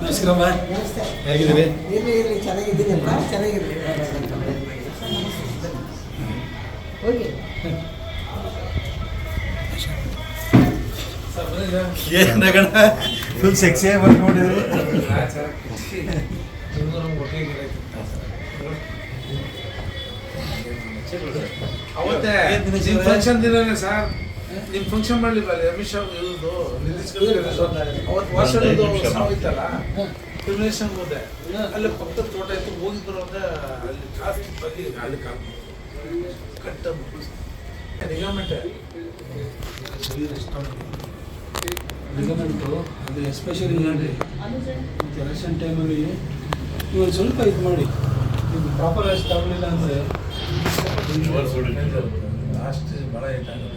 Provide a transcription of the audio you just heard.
ನಮಸ್ಕಾರಮ್ಮ ಹೇಗಿದ್ದೀರಿ? ಇರ್ಲಿ ಇರ್ಲಿ ಚೆನ್ನಾಗಿದ್ದೀನಪ್ಪ ಚೆನ್ನಾಗಿರ್ಲಿ ಹೋಗಿ. ಏನಗಣ ಫುಲ್ ಸೆಕ್ಸಿ ಬಂದು ನೋಡಿದ್ರಿ. ಅವತ್ತೇ ಸರ್? ಫಂಕ್ಷನ್ ದಿನನೇ ಸರ್. ನಿಮ್ ಫಂಕ್ಷನ್ ಮಾಡಲಿಲ್ಲ ಅಲ್ಲಿ ಅಮಿತ್ ಶಾ ಗಡ್ಕರಿ ಅವತ್ತು ವರ್ಷದ್ದು ಸಾವಿತ್ತಲ್ಲ ಕ್ರಿಮಿನೇಷನ್ ಹೋದೆ. ಅಲ್ಲಿ ಪಕ್ಕದ ತೋಟ ಇತ್ತು ಹೋಗಿದ್ರು ಅಂದ್ರೆ ಅಲ್ಲಿ ಜಾಸ್ತಿ ಬಗ್ಗೆ ಗಾಳಿ ಕಾಲ್ ಕಟ್ಟ ನಿಗಮಟ್ಟೆ ನಿಗಮೆಂಟು ಅದು ಎಸ್ಪೆಷಲಿ ನೋಡ್ರಿ ಮತ್ತು ಎಲೆಕ್ಷನ್ ಟೈಮಲ್ಲಿ ನೀವು ಸ್ವಲ್ಪ ಇದು ಮಾಡಿ. ನೀವು ಪ್ರಾಪರ್ ರೆಸ್ಟ್ ತಗೊಳ್ಳಿಲ್ಲ ಅಂದರೆ ಲಾಸ್ಟ್ ಭಾಳ ಏಟಾಗುತ್ತೆ